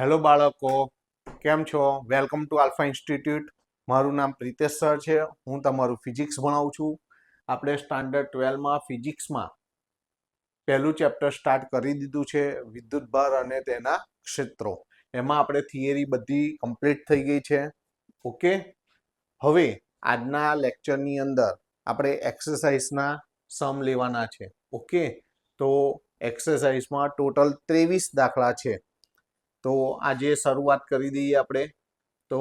Hello બાળકો, કેમ છો? Welcome to Alpha Institute. મારું નામ પ્રિતેશ સર છે. હું તમારું ફિઝિક્સ ભણાવું છું. આપણે સ્ટાન્ડર્ડ ટ્વેલ્વમાં ફિઝિક્સમાં પહેલું ચેપ્ટર સ્ટાર્ટ કરી દીધું છે વિદ્યુતભાર અને તેના ક્ષેત્રો. એમાં આપણે થિયરી બધી કમ્પ્લીટ થઈ ગઈ છે. ઓકે? હવે આજના લેક્ચરની અંદર આપણે એક્સરસાઇઝના સમ લેવાના છે. ઓકે? તો એક્સરસાઇઝમાં ટોટલ ત્રેવીસ દાખલા છે. તો આજે શરૂઆત કરી દઈએ આપણે, તો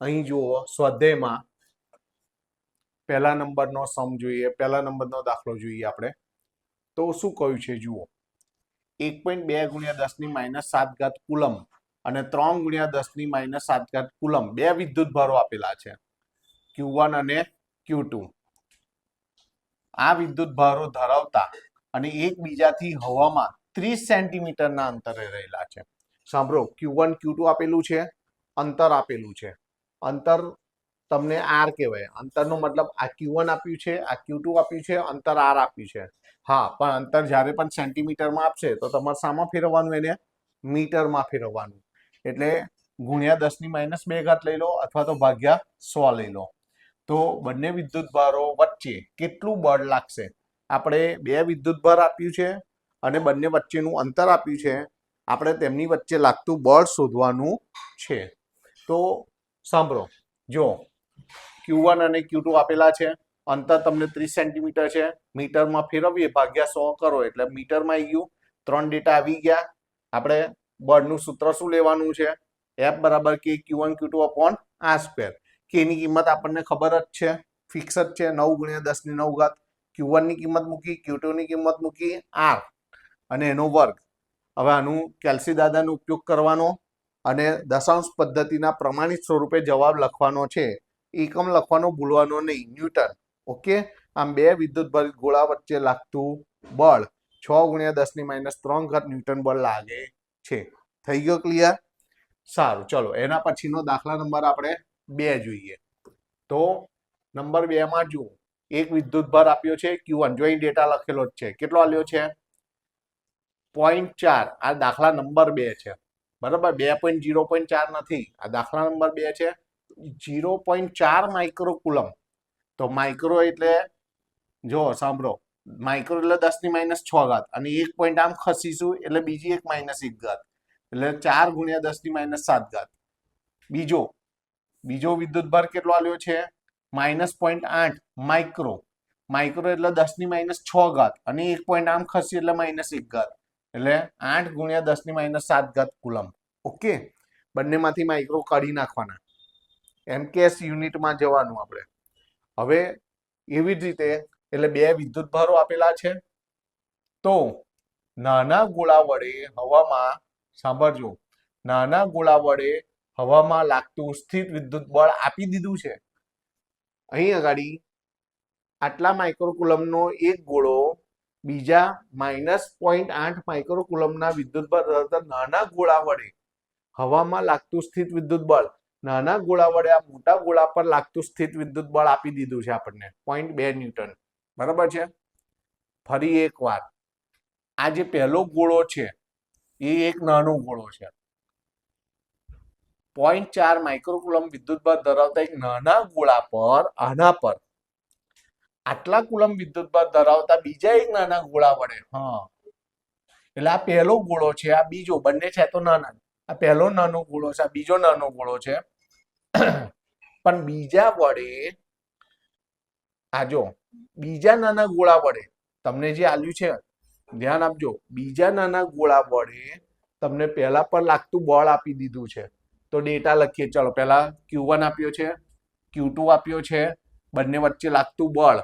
અહીં જુઓ, સ્વાધ્યાયમાં પહેલા નંબરનો સમ જોઈએ, પહેલા નંબરનો દાખલો જોઈએ આપણે. તો શું કહ્યું છે જુઓ, એક પોઈન્ટ બે ગુણ્યા દસની માઇનસ સાત ઘાત કુલમ અને ત્રણ ગુણ્યા દસની માઇનસ સાત ઘાત કુલમ, બે વિદ્યુત ભારો આપેલા છે ક્યુ અને ક્યુ આ વિદ્યુત ભારો ધરાવતા અને એકબીજાથી હવામાં ત્રીસ સેન્ટીમીટરના અંતરે રહેલા છે. સાંભળો ક્યુ વન ક્યુ ટુ આપેલું છે, અંતર આપેલું છે. અંતર તમને આર કહેવાય. અંતરનો મતલબ આ ક્યુ વન આપ્યું છે, આ ક્યુ ટુ આપ્યું છે, અંતર આર આપ્યું છે. હા, પણ અંતર જ્યારે પણ સેન્ટીમીટરમાં આપશે, તો તમારે શામાં ફેરવવાનું એને? મીટરમાં ફેરવવાનું. એટલે ગુણ્યા દસની માઇનસ બે ઘાત લઈ લો અથવા તો ભાગ્યા સો લઈ લો. તો બંને વિદ્યુત ભારો વચ્ચે કેટલું બળ લાગશે? આપણે બે વિદ્યુત ભાર આપ્યું છે અને બંને વચ્ચેનું અંતર આપ્યું છે. આપણે તેમની વચ્ચે લાગતું બળ શોધવાનું છે. તો સાંભળો. જો ક્યુ વન અને ક્યુ ટુ આપેલા છે. અંતર તમને ત્રીસ સેન્ટીમીટર છે. મીટરમાં ફેરવીએ, ભાગ્યા સો કરો. એટલે મીટરમાં આવી ગયું. ત્રણ ડેટા આવી ગયા. આપણે બળનું સૂત્ર શું લેવાનું છે? એફ બરાબર K Q one Q two upon આ સ્ક્વેર કે એની કિંમત આપણને ખબર જ છે. ફિક્સ જ છે. નવ ગુણ્યા દસની નવ ઘાત ક્યુ વનની કિંમત મૂકી ક્યુ ટુની કિંમત મૂકી આર અને એનો વર્ગ. હવે આનું કેલ્સી દાદાનો ઉપયોગ કરવાનો અને દશાંશ પદ્ધતિના પ્રમાણિત સ્વરૂપે જવાબ લખવાનો છે. એકમ લખવાનો ભૂલવાનો નહીં. ન્યૂટન. ઓકે? આમ બે વિદ્યુતભરિત ગોળા વચ્ચે લાગતું બળ છ ગુણ્યા દસની માઇનસ ત્રણ ઘાત ન્યૂટન બળ લાગે છે. થઈ ગયો ક્લિયર? સારું. ચલો, એના પછીનો દાખલા નંબર આપણે બે જોઈએ. તો નંબર બેમાં જુઓ. એક વિદ્યુત ભાર આપ્યો છે. ક્યુ વન જોઈ ડેટા લખેલો જ છે. કેટલો આલ્યો છે? પોઈન્ટ ચાર. આ દાખલા નંબર બે છે. બરાબર? બે પોઈન્ટ જીરો પોઈન્ટ ચાર નથી. આ દાખલા નંબર બે છે. જીરો પોઈન્ટ ચાર માઇક્રો કુલમ તો માઇક્રો એટલે જો, સાંભળો. માઇક્રો એટલે દસની માઇનસ છ ઘાત. અને એક પોઈન્ટ આમ ખસીશું એટલે બીજી એક માઇનસ એક ઘાત. એટલે ચાર ગુણ્યા દસની માઇનસ સાત ઘાત. બીજો બીજો વિદ્યુતભાર કેટલો આવ્યો છે? માઇનસ પોઈન્ટ આઠ માઇક્રો માઇક્રો એટલે દસની માઇનસ છ ઘાત. અને એક પોઈન્ટ આમ ખસી એટલે માઇનસ એક ઘાત. એટલે આઠ ગુણ્યા દસની માઇનસ સાત ઘાત કુલમ ઓકે બંનેમાંથી માઇક્રો કાઢી નાખવાના. એમકેએસ યુનિટમાં જવાનું આપણે. હવે એવી જ રીતે, એટલે બે વિદ્યુત ભારો આપેલા છે. તો નાના ગોળા વડે હવામાં, સાંભળજો. નાના ગોળા વડે હવામાં લાગતું સ્થિત વિદ્યુત બળ આપી દીધું છે. અહીં આગળ આટલા માઇક્રોકુલમનો એક ગોળો બીજા માઇનસ પોઈન્ટ આઠ માઇક્રોકુલમના વિદ્યુત બળ ધરાવતા નાના ગોળા વડે હવામાં લાગતું સ્થિત વિદ્યુત બળ નાના ગોળા વડે આ મોટા ગોળા પર લાગતું સ્થિત વિદ્યુત બળ આપી દીધું છે આપણને. પોઈન્ટ બે ન્યૂટન. બરાબર છે? ફરી એક વાર આ જે પહેલો ગોળો છે, એ એક નાનો ગોળો છે. પોઈન્ટ ચાર માઇક્રોકુલમ વિદ્યુત બળ ધરાવતા એક નાના ગોળા પર, આના પર આટલા કુલમ વિદ્યુત બળ ધરાવતા બીજા એક નાના ગોળા વડે. હા. એટલે આ પહેલો ગોળો છે, આ બીજો, બંને છે તો નાના આ પહેલો નાનો ગોળો છે, આ બીજો નાનો ગોળો છે. પણ બીજા વડે, આ જો, બીજા નાના ગોળા વડે, તમને જે આલ્યું છે, ધ્યાન આપજો, બીજા નાના ગોળા વડે તમને પહેલા પર લાગતું બળ આપી દીધું છે. તો ડેટા લખીએ, ચલો પહેલા ક્યુ વન આપ્યો છે ક્યુ ટુ આપ્યો છે, બંને વચ્ચે લાગતું બળ.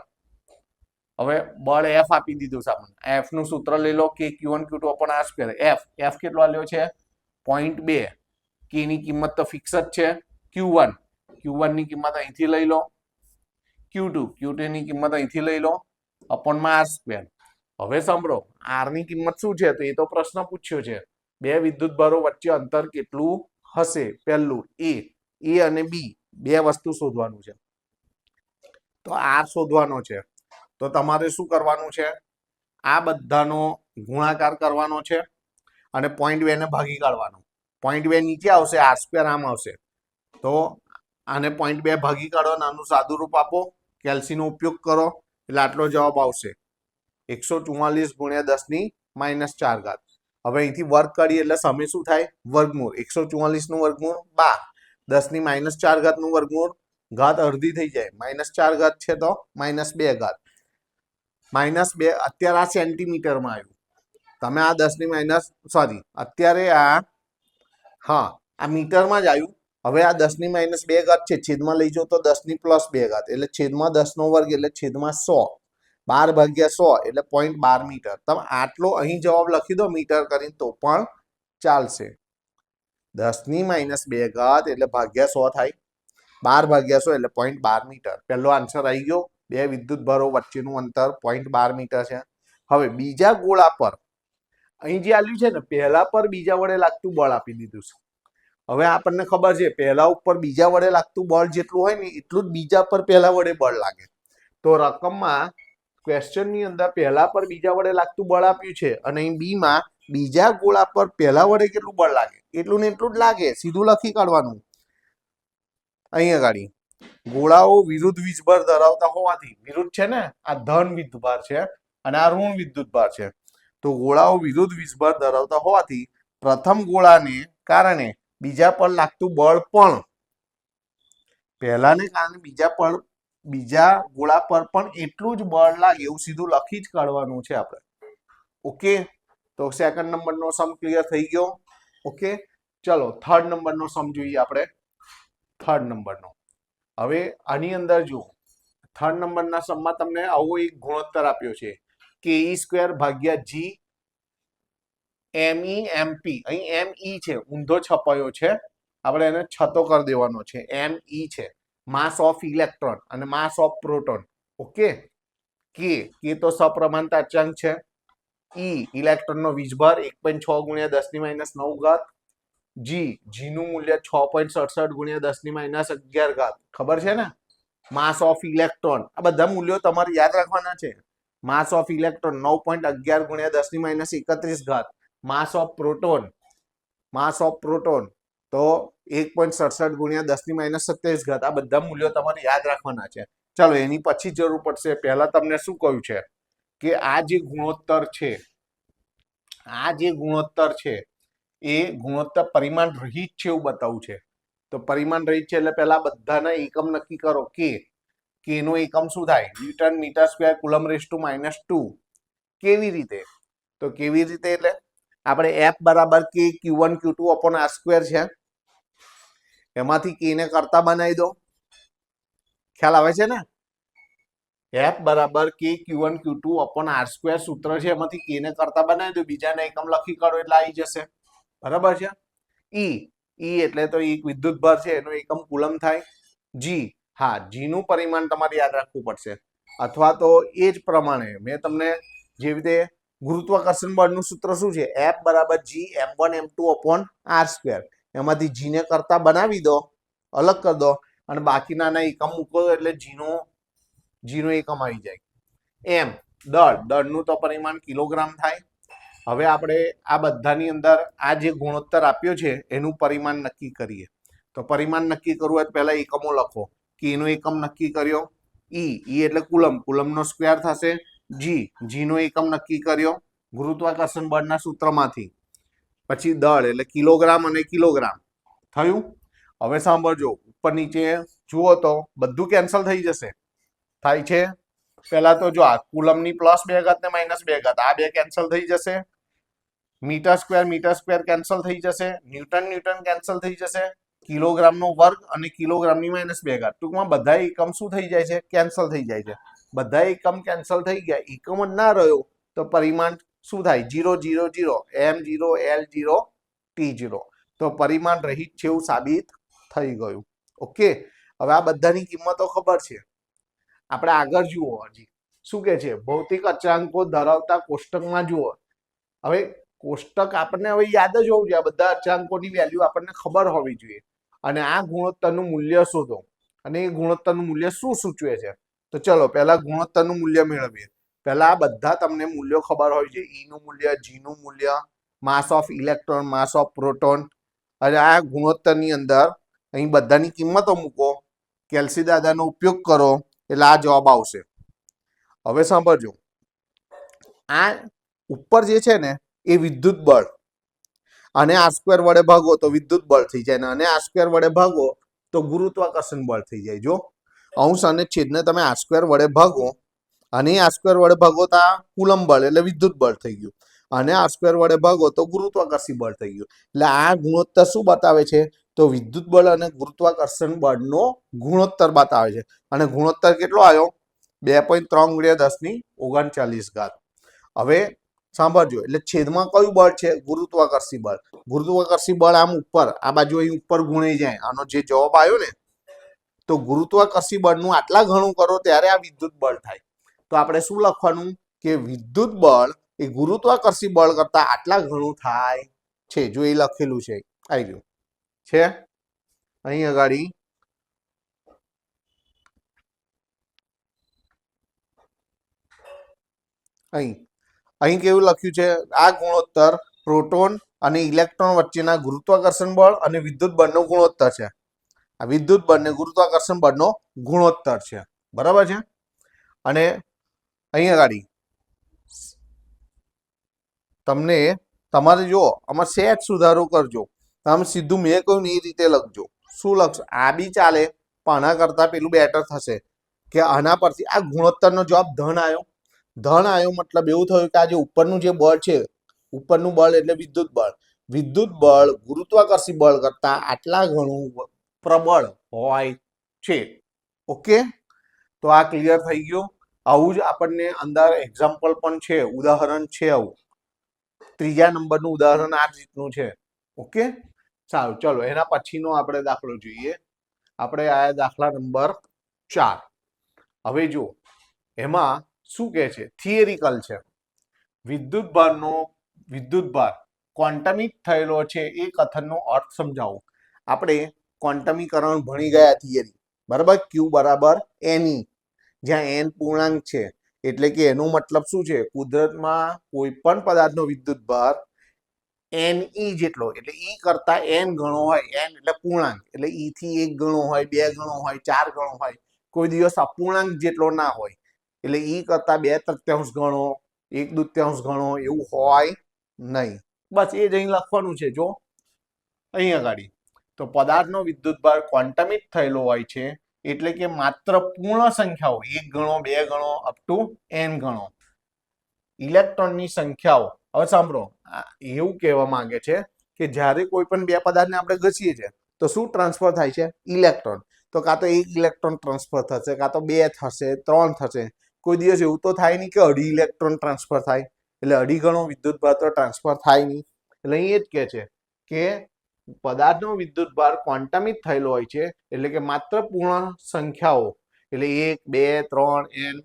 હવે બળ એફ આપી દીધું છે આપણને. એફનું સૂત્ર લઈ લો કે Q one Q two upon R square F F કેટલો આલ્યો છે? પોઈન્ટ બે. કે ની કિંમત તો ફિક્સ જ છે. ક્યુ વન ક્યુ વનની કિંમત અહીંથી લઈ લો. ક્યુ ટુ ક્યુ ટુ ની કિંમત અહીંથી લઈ લો. અપોનમાં આર સ્ક્વેર હવે સાંભળો આરની કિંમત શું છે? તો એ તો પ્રશ્ન પૂછ્યો છે. બે વિદ્યુત ભારો વચ્ચે અંતર કેટલું હશે? પહેલું એ એ અને બી બે વસ્તુ શોધવાનું છે. તો આર શોધવાનો છે. તો તમારે શું કરવાનું છે? આ બધાનો ગુણાકાર કરવાનો છે અને પોઈન્ટ બે ને ભાગી કાઢવાનો. પોઈન્ટ બે નીચે આવશે આર સ્ક્વેર આમ આવશે. તો આને પોઈન્ટ બે ભાગી કાઢો નાનું સાદું રૂપ આપો. કેલ્સીનો ઉપયોગ કરો, એટલે આટલો જવાબ આવશે. એકસો ચુમ્માલીસ ગુણ્યા દસની માઇનસ ચાર ઘાત. હવે અહીંથી વર્ક કરીએ એટલે સમય શું થાય? વર્ગમૂળ. એકસો ચુમ્માલીસનું વર્ગમૂળ બાર. દસની માઇનસ ચાર ઘાતનું વર્ગમૂળ ઘાત અડધી થઈ જાય. માઇનસ ચાર ઘાત છે તો માઇનસ બે ઘાત. માઇનસ બે, અત્યારે આ સેન્ટીમીટરમાં આવ્યું. તમે આ દસની માઇનસ સોરી, અત્યારે આ, હા, આ મીટરમાં જ આવ્યું. હવે આ દસની માઇનસ બે ઘાત છે, છેદમાં લઈ જાઓ તો દસની પ્લસ બે ઘાત, એટલે છેદમાં દસનો વર્ગ, એટલે છેદમાં સો. બાર ભાગ્યા સો, એટલે પોઈન્ટ બાર મીટર. તમે આટલો અહીં જવાબ લખી દો, મીટર કરીને તો પણ ચાલશે. દસની માઇનસ બે ઘાત, એટલે ભાગ્યા સો થાય. બાર ભાગ્યા સો, એટલે પોઈન્ટ બાર મીટર. પહેલો આન્સર આવી ગયો. બે વિદ્યુત ભારો વચ્ચેનું અંતર પોઈન્ટ બાર મીટર છે. હવે બીજા ગોળા પર, અહીં જે આલ્યું છે ને, પહેલા પર બીજા વડે લાગતું બળ આપી દીધું છે. હવે આપણને ખબર છે, પહેલા ઉપર બીજા વડે લાગતું બળ જેટલું હોય ને, એટલું જ બીજા પર પહેલા વડે બળ લાગે. તો રકમમાં ક્વેશ્ચનની અંદર પહેલા પર બીજા વડે લાગતું બળ આપ્યું છે અને અહીં બી માં બીજા ગોળા પર પહેલા વડે કેટલું બળ લાગે? એટલું ને એટલું જ લાગે. સીધું લખી કાઢવાનું. અહીંયા ગાડી ગોળાઓ વિરુદ્ધ વીજભાર ધરાવતા હોવાથી, વિરુદ્ધ છે ને? આ ધન વિદ્યુતભાર છે અને આ ઋણ વિદ્યુતભાર છે. તો ગોળાઓ વિરુદ્ધ વીજભાર ધરાવતા હોવાથી, પ્રથમ ગોળાને કારણે બીજા પર લાગતું બળ પણ. પહેલાને કારણે બીજા પર, બીજા ગોળા પર પણ એટલું જ બળ લાગે એવું સીધું લખી જ કાઢવાનું છે આપણે. ઓકે? તો સેકન્ડ નંબરનો સમ ક્લિયર થઈ ગયો. ઓકે? ચલો થર્ડ નંબરનો સમ જોઈએ આપણે. થર્ડ નંબરનો હવે આની અંદર જુઓ. થર્ડ નંબરના સમમાં તમને આવો એક ગુણોત્તર આપ્યો છે. કે ઈ સ્ક્વેર ભાગ્યા જી એમ ઈ એમ પી અહીં એમ ઈ છે, ઊંધો છપાયો છે. આપણે એને છતો કરી દેવાનો છે. એમ ઈ છે. માસ ઓફ ઇલેક્ટ્રોન અને માસ ઓફ પ્રોટોન ઓકે કે કે તો સપ્રમાણતા અચળાંક છે. ઈ ઇલેક્ટ્રોનનો વીજભાર એક પોઈન્ટ છ ગુણ્યા દસની માઇનસ નવ ઘાત જી, જીનું મૂલ્ય છ પોઈન્ટ સડસઠ ગુણ્યા દસની માઇનસ અગિયાર ઘાત. ખબર છે ને? માસ ઓફ ઇલેક્ટ્રોન આ બધા મૂલ્યો તમારે યાદ રાખવાના છે. માસ ઓફ ઇલેક્ટ્રોન નવ પોઈન્ટ અગિયાર ગુણ્યા દસની માઇનસ એકત્રીસ ઘાત. Mass of proton mass of proton તો એક પોઈન્ટ સડસઠ ગુણ્યા દસની માઇનસ સત્યાવીસ ઘાત. આ બધા મૂલ્યો તમારે યાદ રાખવાના છે. ચાલો, એની પછી જરૂર પડશે. પહેલા તમને શું કહ્યું છે? કે આ જે ગુણોત્તર છે, આ જે ગુણોત્તર છે એ ગુણોત્તર પરિમાણ રહિત છે એવું બતાવું છે. તો પરિમાણ રહિત છે એટલે પહેલા બધાના એકમ નક્કી કરો કે કે નો એકમ શું થાય? Newton metre square coulomb raise to minus two. કેવી રીતે? તો કેવી રીતે એટલે? આપણે એફ બરાબર K Q one Q two upon R square છે. એમાંથી કે ને કરતા બનાવી દો. ખ્યાલ આવે છે ને? એફ બરાબર K Q one Q two upon R square સૂત્ર છે. એમાંથી કે ને કરતા બનાવી દો. બીજાને એકમ લખી કાઢો એટલે આવી જશે. બરાબર છે? ઈ ઈ એટલે તો એક વિદ્યુત ભાર છે, એનો એકમ કુલમ થાય. જી હા જી નું પરિમાણ તમારે યાદ રાખવું પડશે. અથવા તો એ જ પ્રમાણે મેં તમને જેવી રીતે ગુરુત્વાકર્ષણ બળનું સૂત્ર શું છે? એફ બરાબર G M one M two upon R square એમાંથી જીને કરતા બનાવી દો, અલગ કરી દો, અને બાકીના એકમ મૂકો એટલે જીનો જીનો એકમ આવી જાય. એમ દળ. દળનું તો પરિમાણ કિલોગ્રામ થાય. હવે આપણે આ બધાની અંદર આ જે ગુણોત્તર આપ્યો છે, એનું પરિમાણ નક્કી કરીએ. તો પરિમાણ નક્કી કરવું હોય પહેલા એકમો લખો. કે એનો એકમ નક્કી કર્યો. ઈ ઈ એટલે કુલમ કુલમનો સ્ક્વેર થશે જી જીનો એકમ નક્કી કર્યો ગુરુત્વાકર્ષણ બળના સૂત્રમાંથી. પછી દળ એટલે કિલોગ્રામ અને કિલોગ્રામ. થયું? હવે સાંભળજો. ઉપર નીચે જુઓ તો બધું કેન્સલ થઈ જશે. થાય છે? પહેલા તો જો આ કુલમની પ્લસ બે ઘાત ને માઇનસ બે ઘાત. આ બે કેન્સલ થઈ જશે. Metre square metre square cancel થઈ જશે, ન્યૂટન ન્યૂટન કેન્સલ થઈ જશે, કિલોગ્રામનો વર્ગ અને કિલોગ્રામની માઇનસ બે ઘાત. ટૂંકમાં બધા એકમ શું થઈ જાય છે? કેન્સલ થઈ જાય છે. બધા એકમ કેન્સલ થઈ ગયા, એકમ જ ના રહ્યો, તો પરિમાણ શું થાય? Zero zero zero M zero L zero T zero તો પરિમાણ રહિત છે એવું સાબિત થઈ ગયું. ઓકે? હવે આ બધાની કિંમતો ખબર છે. આપણે આગળ જુઓ હજી. શું કે છે? ભૌતિક અચળાંકો ધરાવતા કોષ્ટકમાં જુઓ. હવે કોષ્ટક આપણને હવે યાદ જ હોવું જોઈએ. બધા અચળાંકોની વેલ્યુ આપણને ખબર હોવી જોઈએ. અને આ ગુણોત્તરનું મૂલ્ય શોધો. અને એ ગુણોત્તરનું મૂલ્ય શું સૂચવે છે? તો ચલો, પહેલા ગુણોત્તરનું મૂલ્ય મેળવીએ. પહેલા આ બધા તમને મૂલ્યો ખબર હોય છે ઈનું મૂલ્ય જીનું મૂલ્ય mass of electron mass of proton અને આ ગુણોત્તરની અંદર અહીં બધાની કિંમતો મૂકો. કેલ્સી દાદાનો ઉપયોગ કરો. એટલે આ જવાબ આવશે. હવે સાંભળજો. આ ઉપર જે છે ને એ વિદ્યુત બળ. અને આર સ્ક્વેર વડે ભાગો તો વિદ્યુત બળ થઈ જાય. અને આર સ્ક્વેર વડે ભાગો તો ગુરુત્વાકર્ષણ બળ થઈ જાય. જો અંશ અને છેદને તમે આર સ્ક્વેર વડે ભાગો અને આર સ્ક્વેર વડે ભાગો તો આ કુલમ બળ એટલે વિદ્યુત બળ થઈ ગયું. અને આર સ્ક્વેર વડે ભાગો તો ગુરુત્વાકર્ષી બળ થઈ ગયું. એટલે આ ગુણોત્તર શું બતાવે છે? તો વિદ્યુત બળ અને ગુરુત્વાકર્ષણ બળનો ગુણોત્તર બતાવે છે. અને ગુણોત્તર કેટલો આવ્યો? બે પોઈન્ટ ત્રણ ગુણ્યા દસની ઓગણચાલીસ ઘાત. હવે સાંભળજો. એટલે છેદમાં કયું બળ છે? ગુરુત્વાકર્ષી બળ. ગુરુત્વાકર્ષી બળ આમ ઉપર, આ બાજુ અહીં ઉપર ગુણાઈ જાય. આનો જે જવાબ આવ્યો ને, તો ગુરુત્વાકર્ષી બળનું આટલા ઘણું કરો ત્યારે આ વિદ્યુત બળ થાય. તો આપણે શું લખવાનું? કે વિદ્યુત બળ એ ગુરુત્વાકર્ષી બળ કરતા આટલા ઘણું થાય છે. જો એ લખેલું છે. આવી ગયું. છે? અહીં અગાડી. અહીં. અહીં કેવું લખ્યું છે? આ ગુણોત્તર પ્રોટોન અને ઇલેક્ટ્રોન વચ્ચેના ગુરુત્વાકર્ષણ બળ અને વિદ્યુત બળનો ગુણોત્તર છે. આ વિદ્યુત બળને ગુરુત્વાકર્ષણ બળનો ગુણોત્તર છે. બરાબર છે? અને અહીં આગળ તમને તમારે જો આમાં સેજ સુધારો કરજો. તમે સીધું મેં કહ્યું એ રીતે લખજો. શું લખશો? આ બી ચાલે, પણ આના કરતાં પેલું બેટર થશે. કે આના પરથી આ ગુણોત્તરનો જવાબ ધન આવ્યો ધન આવ્યો મતલબ એવું થયું કે આ જે ઉપરનું જે બળ છે, ઉપરનું બળ એટલે વિદ્યુત બળ. વિદ્યુત બળ ગુરુત્વાકર્ષી બળ કરતા આટલા ઘણું પ્રબળ હોય છે. ઓકે? તો આ ક્લિયર થઈ ગયું. આવું જ આપણને અંદર એક્ઝામ્પલ પણ છે, ઉદાહરણ છે આવું. ત્રીજા નંબરનું ઉદાહરણ આ રીતનું છે. ઓકે? સારું, ચલો, એના પછીનો આપણે દાખલો જોઈએ. આપણે આ દાખલા નંબર ચાર. હવે જુઓ, એમાં શું કહે છે? થિયરિકલ છે. વિદ્યુત ભારનો, વિદ્યુત ભાર ક્વોન્ટમિક થયેલો છે એ કથનનો અર્થ સમજાવો. આપણે ક્વોન્ટમીકરણ ભણી ગયા થિયરી બરાબર? ક્યુ બરાબર એની જ્યાં એન પૂર્ણાંક છે. એટલે કે એનો મતલબ શું છે? કુદરતમાં કોઈ પણ પદાર્થનો વિદ્યુત ભાર એન ઈ જેટલો. એટલે ઈ કરતા એન ગણો હોય. એન એટલે પૂર્ણાંક. એટલે ઈ થી એક ગણો હોય, બે ગણો હોય, ચાર ગણો હોય. કોઈ દિવસ અપૂર્ણાંક જેટલો ના હોય. એટલે એ કરતા બે તૃત્યાંશ ગણો, એક દૃત્યાંશ ગણો એવું હોય નહીં. બસ એ જ અહીં લખવાનું છે, જો. અહીં આગળ તો પદાર્થનો વિદ્યુત ભાર ક્વોન્ટમિક થયેલો હોય છે, એટલે કે માત્ર પૂર્ણ સંખ્યાઓ, એક ગણો, બે ગણો અપ ટુ એન ગણો. ઇલેક્ટ્રોનની સંખ્યાઓ, હવે સાંભળો એવું કહેવા માંગે છે કે જ્યારે કોઈ પણ બે પદાર્થને આપણે ઘસીએ છીએ, તો શું ટ્રાન્સફર થાય છે? ઇલેક્ટ્રોન. તો કાં તો એક ઇલેક્ટ્રોન ટ્રાન્સફર થશે, કાં તો બે થશે, ત્રણ થશે. કોઈ દિવસ એવું તો થાય નહીં કે અઢી ઇલેક્ટ્રોન ટ્રાન્સફર થાય. એટલે અઢી ગણો વિદ્યુત ભાર તો ટ્રાન્સફર થાય નહીં. એટલે અહીં એ જ કહે છે કે પદાર્થનો વિદ્યુત ભાર ક્વોન્ટમિત થયેલો હોય છે. એટલે કે માત્ર પૂર્ણ સંખ્યાઓ. એટલે એક, બે, ત્રણ, એન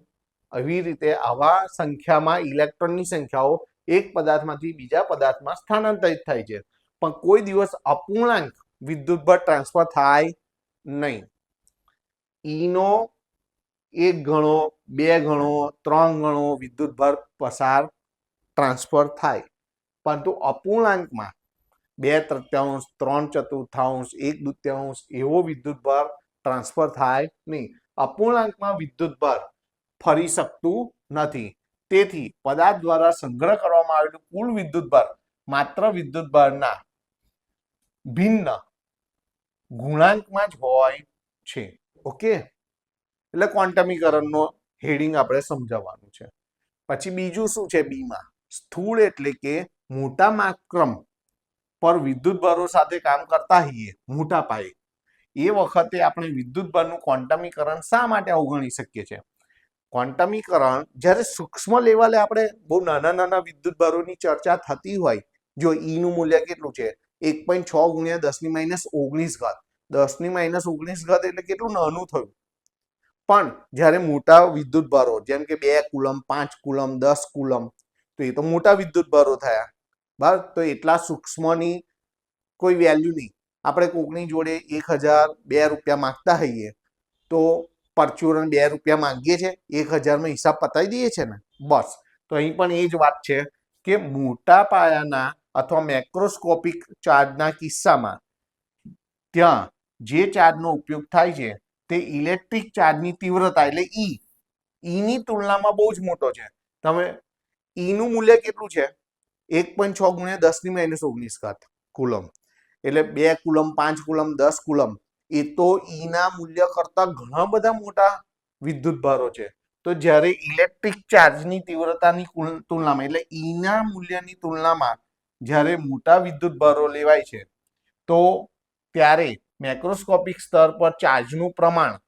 આવી રીતે આવા સંખ્યામાં ઇલેક્ટ્રોનની સંખ્યાઓ એક પદાર્થમાંથી બીજા પદાર્થમાં સ્થાનાંતરિત થાય છે. પણ કોઈ દિવસ અપૂર્ણાંક વિદ્યુત ભાર ટ્રાન્સફર થાય નહીં. ઈનો એક ગણો, બે ગણો, ત્રણ ગણો વિદ્યુત ભાર પસાર ટ્રાન્સફર થાય. પરંતુ અપૂર્ણાંકમાં બે તૃત્યાંશ, ત્રણ ચતુર્થાંશ, એક દૃત્યાંશ એવો વિદ્યુત ભાર ટ્રાન્સફર થાય નહીં. અપૂર્ણાંકમાં વિદ્યુત ભાર ફરી શકતું નથી. તેથી પદાર્થ દ્વારા સંગ્રહ કરવામાં આવેલું કુલ વિદ્યુત ભાર માત્ર વિદ્યુત ભારના ભિન્ન ગુણાંકમાં જ હોય છે. ઓકે? એટલે ક્વોન્ટમીકરણનો હેડિંગ આપણે સમજાવવાનું છે. પછી બીજું શું છે બીમાં? સ્થૂળ એટલે કે મોટા માક્રમ પર વિદ્યુત ભરો સાથે કામ કરતા હોઈએ, મોટા પાયે. એ વખતે આપણે વિદ્યુત ભરનું ક્વોન્ટમીકરણ શા માટે અવગણી શકીએ છીએ? ક્વોન્ટમીકરણ જ્યારે સૂક્ષ્મ લેવલે આપણે બહુ નાના નાના વિદ્યુત ભારોની ચર્ચા થતી હોય, જો ઈનું મૂલ્ય કેટલું છે? એક પોઈન્ટ છ ગુણ્યા દસની માઇનસ ઓગણીસ ઘાત. દસની માઇનસ ઓગણીસ ઘાત એટલે કેટલું? નાનું થયું. પણ જ્યારે મોટા વિદ્યુત ભારો, જેમ કે બે કુલમ, પાંચ કુલમ, દસ કુલમ, તો એ તો મોટા વિદ્યુત ભારો થયા. બરાબર તો એટલા સૂક્ષ્મની કોઈ વેલ્યુ નહીં. આપણે કોકની જોડે એક હજાર બે રૂપિયા માંગતા હોઈએ, તો પરચુરણ બે રૂપિયા માંગીએ છીએ, એક હજારમાં હિસાબ પતાવી દઈએ છીએ ને? બસ. તો અહીં પણ એ જ વાત છે કે મોટા પાયાના અથવા મેક્રોસ્કોપિક ચાર્જના કિસ્સામાં, ત્યાં જે ચાર્જનો ઉપયોગ થાય છે તે ઇલેક્ટ્રિક ચાર્જની તીવ્રતા એટલે ઈ ઈની તુલનામાં બહુ જ મોટો છે. તમે ઈનું મૂલ્ય કેટલું છે? એક પોઈન્ટ છ ગુણ્યા દસની માઇનસ ઓગણીસ ઘાત કુલમ એટલે બે કુલમ પાંચ કુલમ દસ કુલમ એ તો ઈના મૂલ્ય કરતા ઘણા બધા મોટા વિદ્યુત ભારો છે. તો જ્યારે ઇલેક્ટ્રિક ચાર્જની તીવ્રતાની તુલનામાં, એટલે ઈના મૂલ્યની તુલનામાં જ્યારે મોટા વિદ્યુત ભારો લેવાય છે, તો ત્યારે મેક્રોસ્કોપિક સ્તર પર ચાર્જનું પ્રમાણ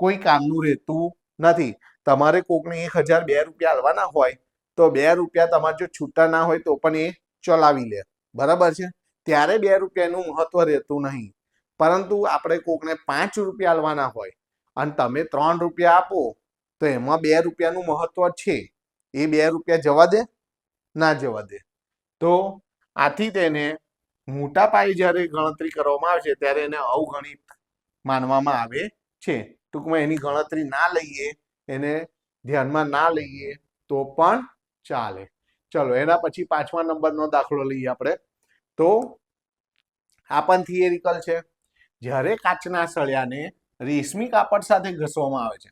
કોઈ કામનું રહેતું નથી. તમારે કોકને એક હજાર બે રૂપિયા આલવાના હોય તો બે રૂપિયા તમારે જો છૂટા ના હોય તો પણ એ ચલાવી લે. બરાબર છે? ત્યારે બે રૂપિયાનું મહત્વ રહેતું નહીં. પરંતુ આપણે કોકને પાંચ રૂપિયા આલવાના હોય અને તમે ત્રણ રૂપિયા આપો તો એમાં બે રૂપિયાનું મહત્વ છે. એ બે રૂપિયા જવા દે? ના જવા દે. તો આથી તેને મોટા પાયે જ્યારે ગણતરી કરવામાં આવે છે, ત્યારે એને અવગણિત માનવામાં આવે છે. ટૂંકમાં એની ગણતરી ના લઈએ, એને ધ્યાનમાં ના લઈએ તો પણ ચાલે. ચલો, એના પછી પાંચમા નંબરનો દાખલો લઈએ આપણે. તો આ પણ થિયરિકલ છે. જ્યારે કાચના સળિયાને રેશમી કાપડ સાથે ઘસવામાં આવે છે,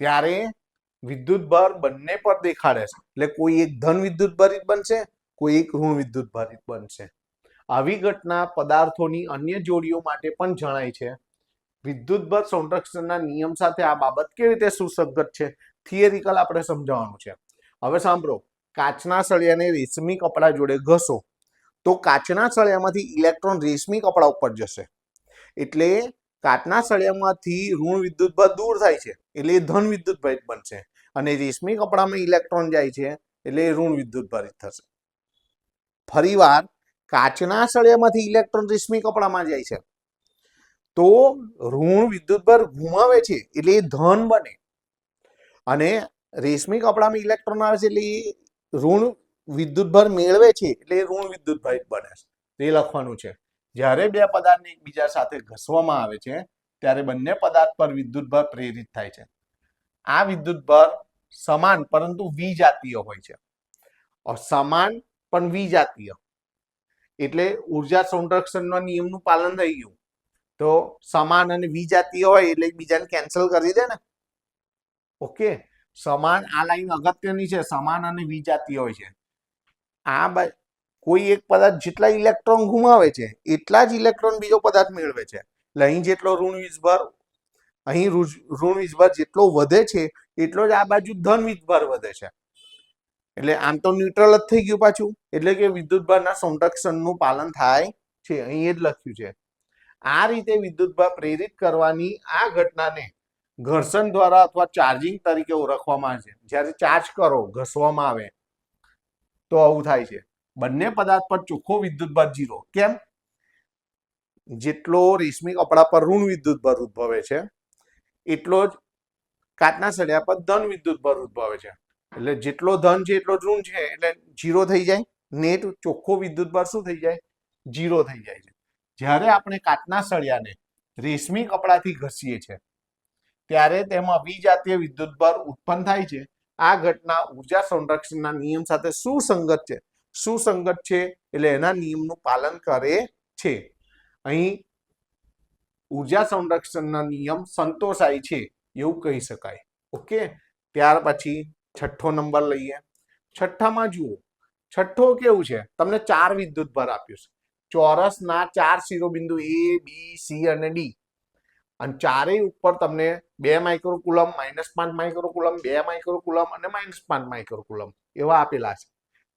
ત્યારે વિદ્યુત ભર બંને પર દેખાડે છે. એટલે કોઈ એક ધન વિદ્યુત ભારિત બનશે, કોઈ એક ઋણ વિદ્યુત ભારિત બનશે. આવી ઘટના પદાર્થોની અન્ય જોડીઓ માટે પણ જણાય છે. વિદ્યુતભર સંરક્ષણના નિયમ સાથે આ બાબત કેવી રીતે સુસંગત છે? થિયરિકલ આપણે સમજાવવાનું છે. હવે સાંભળો. કાચના સળિયાને રેશમી કપડા જોડે ઘસો. તો કાચના સળિયામાંથી ઇલેક્ટ્રોન રેશમી કપડા ઉપર જશે. એટલે કાચના સળિયામાંથી ઋણ વિદ્યુતભાર દૂર થાય છે. એટલે એ ધન વિદ્યુતભારિત બનશે. અને રેશમી કપડામાં ઇલેક્ટ્રોન જાય છે. એટલે ઋણ વિદ્યુતભારિત થશે. ફરીવાર કાચના સળિયામાંથી ઇલેક્ટ્રોન રેશમી કપડામાં જાય છે. તો ઋણ વિદ્યુતભાર ગુમાવે છે એટલે એ ધન બને. અને રેશમી કપડામાં ઇલેક્ટ્રોન આવે છે એટલે એ ઋણ વિદ્યુતભાર મેળવે છે એટલે એ ઋણ વિદ્યુતભાર બને છે. તે લખવાનું છે. જ્યારે બે પદાર્થને એકબીજા સાથે ઘસવામાં આવે છે, ત્યારે બંને પદાર્થ પર વિદ્યુતભાર પ્રેરિત થાય છે. આ વિદ્યુતભાર સમાન, પરંતુ વિજાતીય હોય છે. સમાન પણ વિજાતીય. એટલે ઊર્જા સંરક્ષણના નિયમનું પાલન થઈ ગયું. તો સમાન અને વિજાતીય હોય એટલે એકબીજાને કેન્સલ કરી દે ને. ઓકે સમાન આ લાઈન અગત્યની છે, સમાન અને વિજાતીય હોય છે. આ કોઈ એક પદાર્થ જેટલા ઇલેક્ટ્રોન ગુમાવે છે, એટલા જ ઇલેક્ટ્રોન બીજો પદાર્થ મેળવે છે. એટલે અહીં જેટલો ઋણ વીજભાર, અહીં ઋણ વીજભાર જેટલો વધે છે, એટલો જ આ બાજુ ધન વીજભાર વધે છે. એટલે આમ તો ન્યુટ્રલ જ થઈ ગયું પાછું. એટલે કે વિદ્યુતભારના સંરક્ષણનું પાલન થાય છે. અહીં એ જ લખ્યું છે. આ રીતે વિદ્યુતભાર પ્રેરિત કરવાની આ ઘટનાને ઘર્ષણ દ્વારા અથવા ચાર્જિંગ તરીકે ઓળખવામાં આવે છે. જ્યારે ચાર્જ કરો, ઘસવામાં આવે, તો આવું થાય છે. બંને પદાર્થ પર ચોખ્ખો વિદ્યુતભાર જીરો કેમ? જેટલો રેશમી કપડા પર ઋણ વિદ્યુતભાર ઉદ્ભવે છે, એટલો જ કાચના સળિયા પર ધન વિદ્યુતભાર ઉદ્ભવે છે. એટલે જેટલો ધન છે, એટલો ઋણ છે, એટલે જીરો થઈ જાય. નેટ ચોખ્ખો વિદ્યુતભાર શું થઈ જાય? જીરો થઈ જાય છે. જ્યારે આપણે કાટના સળિયાને રેશમી કપડાથી ઘસીએ છીએ, ત્યારે તેમાં વિજાતીય વિદ્યુતભાર ઉત્પન્ન થાય છે. આ ઘટના ઊર્જા સંરક્ષણના નિયમ સાથે સુસંગત છે. સુસંગત છે એટલે એના નિયમનું પાલન કરે છે. અહીં ઊર્જા સંરક્ષણના નિયમ સંતોષાય છે, એવું કહી શકાય. ઓકે? ત્યાર પછી છઠ્ઠો નંબર લઈએ. છઠ્ઠામાં જુઓ. છઠ્ઠો કેવું છે? તમને ચાર વિદ્યુત ભાર આપ્યું છે. ચોરસના ચાર શિરોબિંદુ એ બી સી અને ડી અને ચારેય ઉપર તમને બે માઇક્રોકુલમ, માઇનસ પાંચ માઇક્રોકુલમ, બે માઇક્રોકુલમ અને માઇનસ પાંચ માઇક્રોકુલમ એવા આપેલા છે.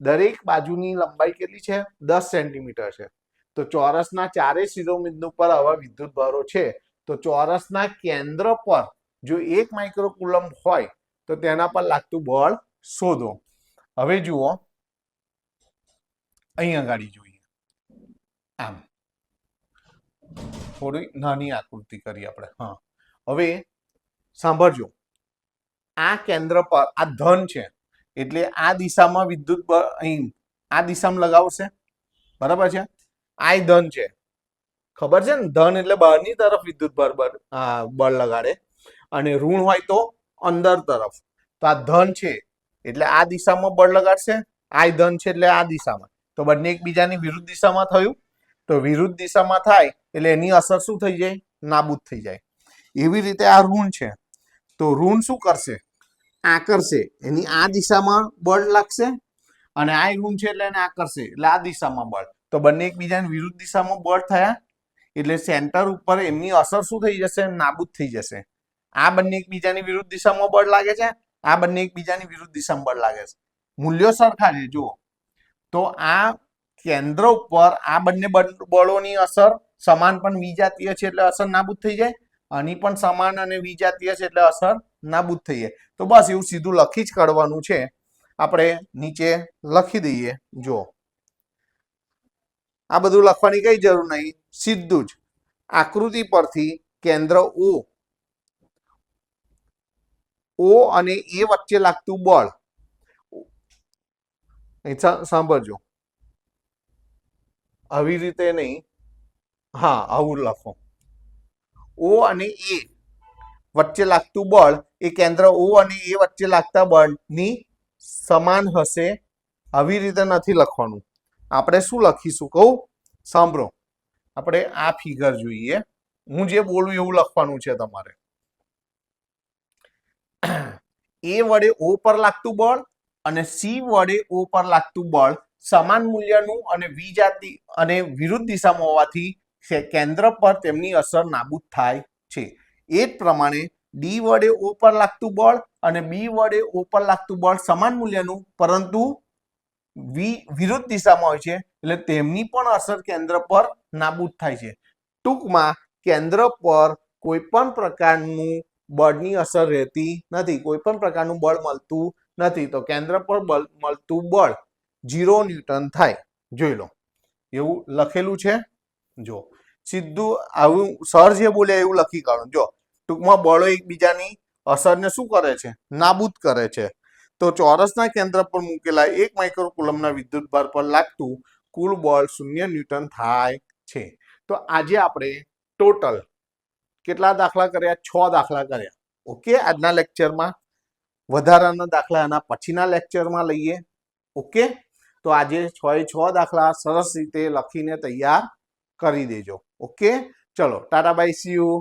દરેક બાજુની લંબાઈ કેટલી છે? દસ સેન્ટીમીટર છે. તો ચોરસના ચારેય શિરોબિંદુ પર આવા વિદ્યુત ભારો છે. તો ચોરસના કેન્દ્ર પર જો એક માઇક્રોકુલમ હોય તો તેના પર લાગતું બળ શોધો. હવે જુઓ. અહીં આગળ જોઈએ. આમ. થોડી નાની આકૃતિ કરી આપણે. હા. હવે સાંભળજો. આ કેન્દ્ર પર આ ધન છે. એટલે આ દિશામાં વિદ્યુત બળ અહીં આ દિશામાં લગાવશે. બરાબર છે? આ ધન છે. ખબર છે ને? ધન એટલે બહારની તરફ વિદ્યુત બળ- બળ લગાડે. અને ઋણ હોય તો અંદર તરફ. તો આ ધન છે, એટલે આ દિશામાં બળ લગાડશે આ ધન છે એટલે આ દિશામાં. તો બંને એકબીજાની વિરુદ્ધ દિશામાં થયું. તો વિરુદ્ધ દિશામાં થાય, એટલે એની અસર શું થઈ જાય? નાબૂદ થઈ જાય. એવી રીતે આ ઋણ છે. તો ઋણ શું કરશે? આ કરશે. એની આ દિશામાં બળ લાગશે અને આ ઋણ છે એટલે એને આ કરશે, એટલે આ દિશામાં બળ. તો બંને એકબીજાની વિરુદ્ધ દિશામાં બળ થયા, એટલે સેન્ટર ઉપર એમની અસર શું થઈ જશે? નાબૂદ થઈ જશે. આ બંને એકબીજાની વિરુદ્ધ દિશામાં બળ લાગે છે, આ બંને એકબીજાની વિરુદ્ધ દિશામાં બળ લાગે છે. મૂલ્યો સરખા છે, જુઓ. તો આ કેન્દ્ર ઉપર આ બંને બળોની અસર સમાન પણ વિજાતીય છે એટલે અસર નાબૂદ થઈ જાય. આની પણ સમાન અને વિજાતીય છે એટલે અસર નાબૂદ થઈ જાય. તો બસ એવું સીધું લખી જ કાઢવાનું છે. આપણે નીચે લખી દઈએ જો આ બધું લખવાની કઈ જરૂર નહીં, સીધું જ. આકૃતિ પરથી કેન્દ્ર ઓ ઓ અને એ વચ્ચે લાગતું બળ. સાંભળજો. આવી રીતે નહીં. હા, આવું લખો. ઓ અને એ વચ્ચે લાગતું બળ, એ કેન્દ્ર ઓ અને એ વચ્ચે લાગતા બળની સમાન હશે. આવી રીતે નથી લખવાનું. આપણે શું લખીશું? કહું? સાંભળો. આપણે આ ફિગર જોઈએ. હું જે બોલું એવું લખવાનું છે તમારે. એ વડે ઓ પર લાગતું બળ અને સી વડે ઓ પર લાગતું બળ સમાન મૂલ્યનું અને વિજાતિ અને વિરુદ્ધ દિશામાં હોવાથી કેન્દ્ર પર તેમની અસર નાબૂદ થાય છે. એ જ પ્રમાણે ડી વડે ઓ પર લાગતું બળ અને બી વડે ઓ પર લાગતું બળ સમાન મૂલ્યનું, પરંતુ વિરુદ્ધ દિશામાં હોય છે, એટલે તેમની પણ અસર કેન્દ્ર પર નાબૂદ થાય છે. ટૂંકમાં, કેન્દ્ર પર કોઈ પણ પ્રકારનું બળની અસર રહેતી નથી. કોઈ પણ પ્રકારનું બળ મળતું નથી. તો કેન્દ્ર પર બળ મળતું બળ ઝીરો ન્યૂટન થાય. જોઈ લો. એવું લખેલું છે? જો. સીધું આવું સર જે બોલ્યા એવું લખી કાઢો. જો. ટૂંકમાં બળો એકબીજાની અસરને શું કરે છે? નાબૂદ કરે છે. તો ચોરસના કેન્દ્ર પર મૂકેલા એક માઇક્રોકુલમના વિદ્યુતભાર પર લાગતું કુલ બળ શૂન્ય ન્યૂટન થાય છે. તો આજે આપણે ટોટલ કેટલા દાખલા કર્યા? છ દાખલા કર્યા. ઓકે આજના લેક્ચરમાં વધારાના દાખલા એના પછીના લેક્ચરમાં લઈએ. ઓકે તો આજે છ એ છ દાખલા સરસ રીતે લખીને તૈયાર કરી દેજો. ઓકે ચલો, ટાટા બાય સી યુ